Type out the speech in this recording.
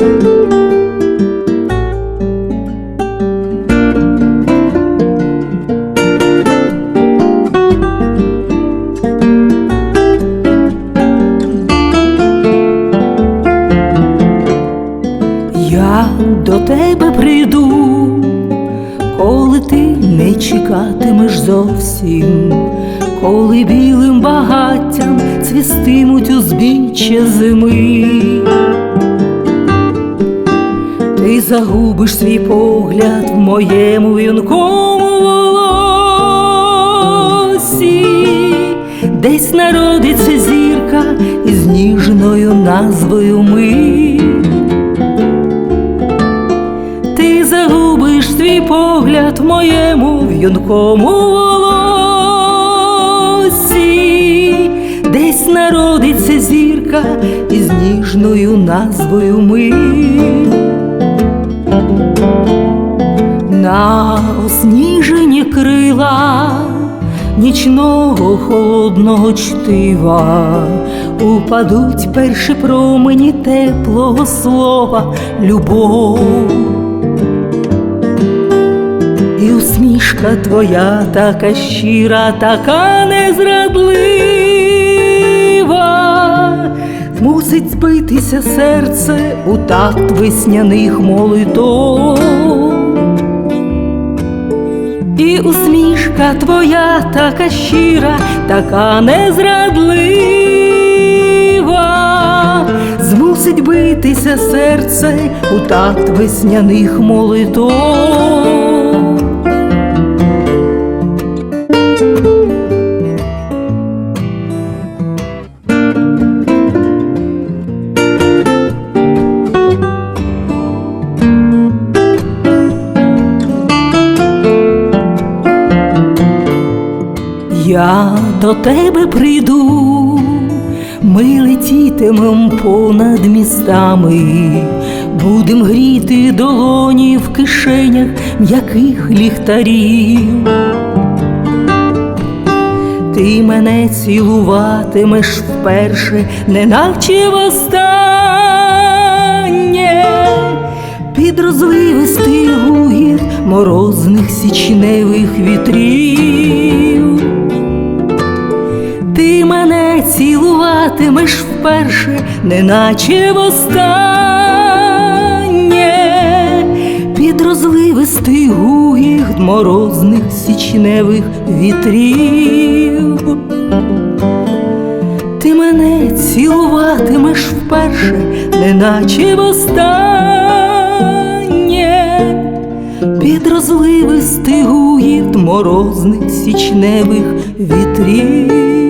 Я до тебе прийду, коли ти не чекатимеш зовсім, коли білим багаттям цвістимуть узбіччя зими. Ти загубиш свій погляд в моєму вінкому волосі, десь народиться зірка із ніжною назвою ми. Ти загубиш свій погляд в моєму в'юнкому волосі, десь народиться зірка із ніжною назвою ми. На осніжені крила нічного холодного чтива упадуть перші промені теплого слова любов. І усмішка твоя така щира, така незрадлива, мусить збитися серце у такт весняних молитов. І усмішка твоя така щира, така незрадлива, змусить битися серце у такт весняних молитов. Я до тебе прийду, ми летітимем понад містами, будем гріти долоні в кишенях м'яких ліхтарів. Ти мене цілуватимеш вперше, неначе востаннє, під розливистий гугіт морозних січневих вітрів. Цілуватимеш вперше, неначе востаннє, під розливистий гугіт морозних січневих вітрів. Ти мене цілуватимеш вперше, неначе востаннє, під розливистий гугіт морозних січневих вітрів.